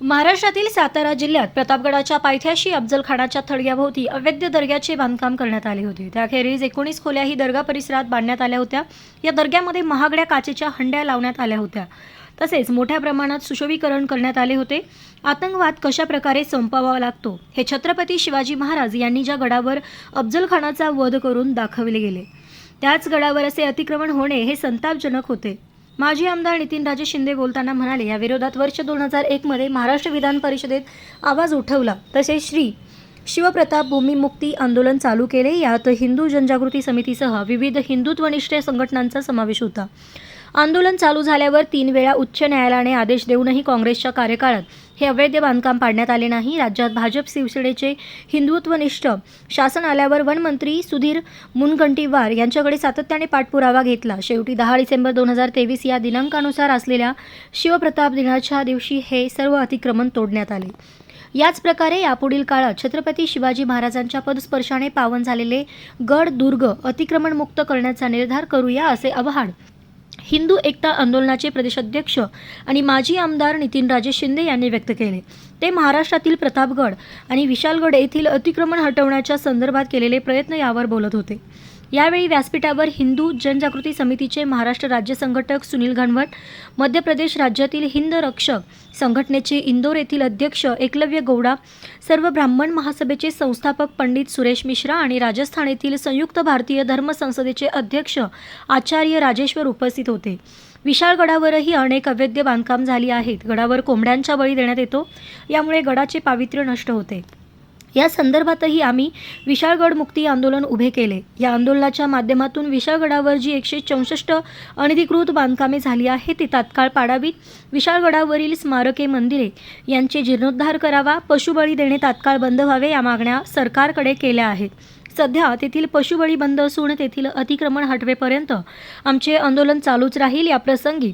महाराष्ट्रातील सातारा जिल्ह्यात प्रतापगडाच्या पायथ्याशी अफजलखानाच्या थडग्याभोवती अवैध दर्ग्याचे बांधकाम करण्यात आले होते. त्याखेरीज एकोणीस खोल्याही दर्गा परिसरात बांधण्यात आल्या होत्या. या दर्ग्यामध्ये महागड्या काचेच्या हंड्या लावण्यात आल्या होत्या. तसेच मोठ्या प्रमाणात सुशोभीकरण करण्यात आले होते. आतंकवाद कशा प्रकारे संपवावा लागतो हे छत्रपती शिवाजी महाराज यांनी ज्या गडावर अफजलखानाचा वध करून दाखवले गेले त्याच गडावर असे अतिक्रमण होणे हे संतापजनक होते. माजी आमदार नितीनराजे शिंदे बोलताना म्हणाले या विरोधात वर्ष दोन हजार एकमध्ये महाराष्ट्र विधान परिषदेत आवाज उठवला. तसेच श्री. शिवप्रताप भूमिमुक्ती आंदोलन चालू केले. यात हिंदू जनजागृती समितीसह विविध हिंदुत्वनिष्ठ संघटनांचा समावेश होता. आंदोलन चालू झाल्यावर तीन वेळा उच्च न्यायालयाने आदेश देऊनही काँग्रेसच्या कार्यकाळात हे अवैध बांधकाम पाडण्यात आले नाही. राज्यात भाजप शिवसेनेचे हिंदुत्वनिष्ठ शासन आल्यावर वनमंत्री सुधीर मुनगंटीवार यांच्याकडे सातत्याने पाठपुरावा घेतला. शेवटी दहा डिसेंबर दोन हजार तेवीस या दिनांकानुसार असलेल्या शिवप्रताप दिनाच्या दिवशी हे सर्व अतिक्रमण तोडण्यात आले. याच प्रकारे यापुढील काळात छत्रपती शिवाजी महाराजांच्या पदस्पर्शाने पावन झालेले गड दुर्ग अतिक्रमणमुक्त करण्याचा निर्धार करूया असे आवाहन हिंदू एकता आंदोलनाचे प्रदेशाध्यक्ष आणि माजी आमदार नितीनराजे शिंदे यांनी व्यक्त केले. ते महाराष्ट्रातील प्रतापगड आणि विशालगड येथील अतिक्रमण हटवण्याच्या संदर्भात केलेले प्रयत्न यावर बोलत होते. यावेळी व्यासपीठावर हिंदू जनजागृती समितीचे महाराष्ट्र राज्य संघटक सुनील घनवट मध्य प्रदेश राज्यातील हिंद रक्षक संघटनेचे इंदोर येथील अध्यक्ष एकलव्य गौडा सर्व ब्राह्मण महासभेचे संस्थापक पंडित सुरेश मिश्रा आणि राजस्थान येथील संयुक्त भारतीय धर्म संसदेचे अध्यक्ष आचार्य राजेश्वर उपस्थित होते. विशाळ गडावरही अनेक अवैध बांधकाम झाली आहेत. गडावर कोंबड्यांचा बळी देण्यात येतो. यामुळे गडाचे पावित्र्य नष्ट होते. या संदर्भातही आम्ही विशाळगड मुक्ती आंदोलन उभे केले. या आंदोलनाच्या माध्यमातून विशाळगडावर जी एकशे चौसष्ट अनधिकृत बांधकामे झाली आहेत ती तात्काळ पाडावीत. विशाळगडावरील स्मारके मंदिरे यांचे जीर्णोद्धार करावा पशुबळी देणे तात्काळ बंद व्हावे या मागण्या सरकारकडे केल्या आहेत. सध्या तेथील पशुबळी बंद असून तेथील अतिक्रमण हटवेपर्यंत आमचे आंदोलन चालूच राहील या प्रसंगी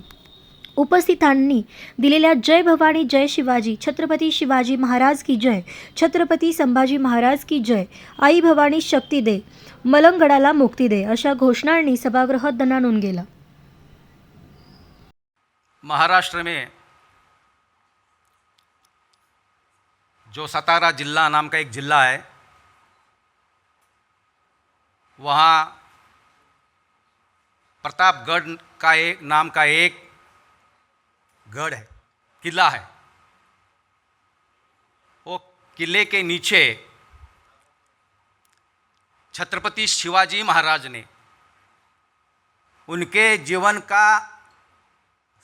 उपस्थितांनी दिलेल्या जय भवानी जय शिवाजी छत्रपती शिवाजी महाराज की जय छत्रपती संभाजी महाराज की जय आई भवानी शक्ती दे मलंगडाला मुक्ती दे अशा घोषणांनी सभागृह दणाणून गेला. महाराष्ट्र में जो सतारा जिला नाम का एक ज़िला है वहाँ प्रतापगढ़ का एक नाम का एक गढ़ है, किला है। वो किले के नीचे छत्रपति शिवाजी महाराज ने उनके जीवन का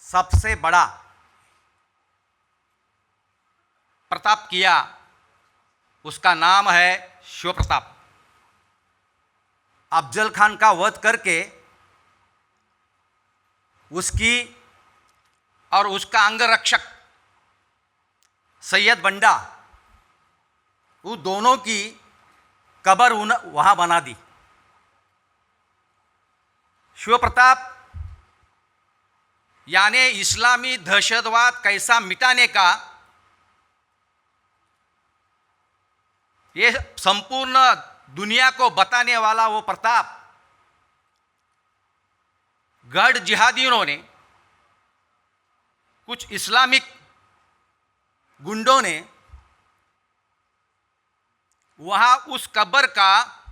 सबसे बड़ा प्रताप किया। उसका नाम है शिव प्रताप अफजल खान का वध करके उसकी और उसका अंगरक्षक सैयद बंडा, वो दोनों की कबर उन, वहाँ बना दी। शिव प्रताप यानी इस्लामी दहशतवाद कैसा मिटाने का, ये संपूर्ण दुनिया को बताने वाला वो प्रताप, गढ़ जिहादियों ने कुछ इस्लामिक गुंडों ने वहाँ उस कब्र का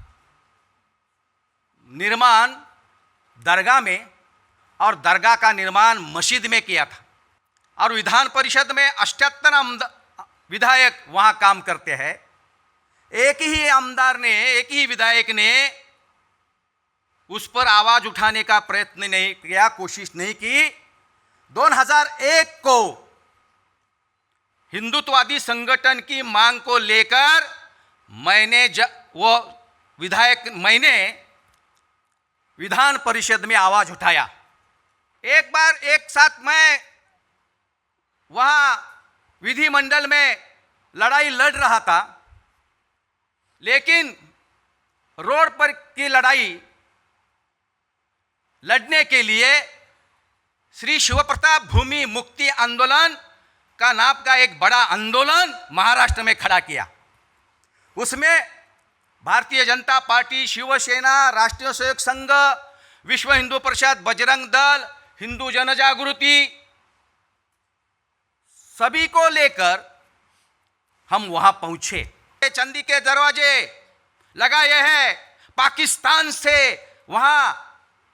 निर्माण दरगाह में और दरगाह का निर्माण मस्जिद में किया था। और विधान परिषद में अठहत्तर विधायक वहाँ काम करते हैं। एक ही आमदार ने, एक ही विधायक ने उस पर आवाज़ उठाने का प्रयत्न नहीं किया, कोशिश नहीं की। 2001 को हिंदुत्ववादी संगठन की मांग को लेकर मैंने ज, वो विधायक मैंने विधान परिषद में आवाज़ उठाया। एक बार एक साथ मैं वहाँ विधिमंडल में लड़ाई लड़ रहा था लेकिन रोड पर की लड़ाई लड़ने के लिए श्री शिव प्रताप भूमि मुक्ति आंदोलन का नाम का एक बड़ा आंदोलन महाराष्ट्र में खड़ा किया। उसमें भारतीय जनता पार्टी, शिवसेना, राष्ट्रीय सहयोग संघ, विश्व हिंदू परिषद, बजरंग दल, हिंदू जनजागृती, सभी को लेकर हम वहाँ पहुँचे। चंदी के दरवाजे लगाए हैं, पाकिस्तान से। वहाँ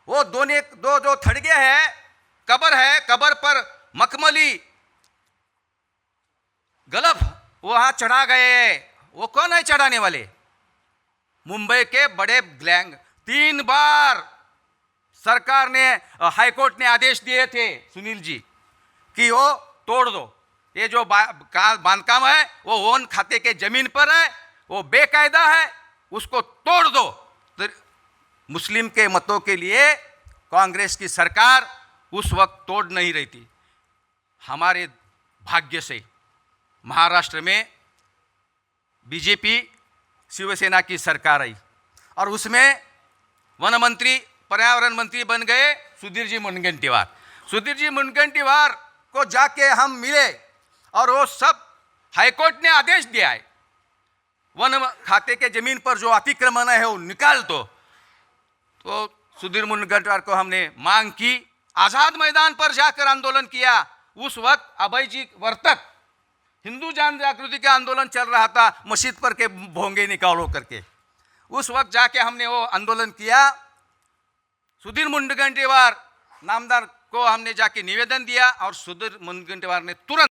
वो दोने, दो दो थड़गे हैं कबर है, कबर पर मखमली। गलफ वहाँ चढ़ा गए वो कौन है चढ़ाने वाले? मुंबई के बड़े ग्लैंग। तीन बार सरकार ने, हाईकोर्ट ने आदेश दिए थे, सुनील जी, कि वो तोड़ दो। ये जो बांधकाम है, वो ओन खाते के ज़मीन पर है, वो बेकायदा है, उसको तोड़ दो। तो मुस्लिम के मतों के लिए कांग्रेस की सरकार उस वक्त तोड़ नहीं रही थी। हमारे भाग्य से महाराष्ट्र में बीजेपी शिवसेना की सरकार आई और उसमें वन मंत्री, पर्यावरण मंत्री बन गए सुधीर जी मुनगंटीवार। सुधीर जी मुनगंटीवार को जाके हम मिले और वो सब हाईकोर्ट ने आदेश दिया है। वन खाते के ज़मीन पर जो अतिक्रमण है वो निकाल दो। तो सुधीर मुनगंटीवार को हमने मांग की आज़ाद मैदान पर जाकर आंदोलन किया। उस वक्त अभय जी वर्तक, हिंदू जान जागृति का आंदोलन चल रहा था, मस्जिद पर के भोंगे निकालो करके। उस वक्त जाके हमने वो आंदोलन किया। सुधीर मुंडगंटेवार नामदार को हमने जाके निवेदन दिया और सुधीर मुनगंटीवार ने तुरंत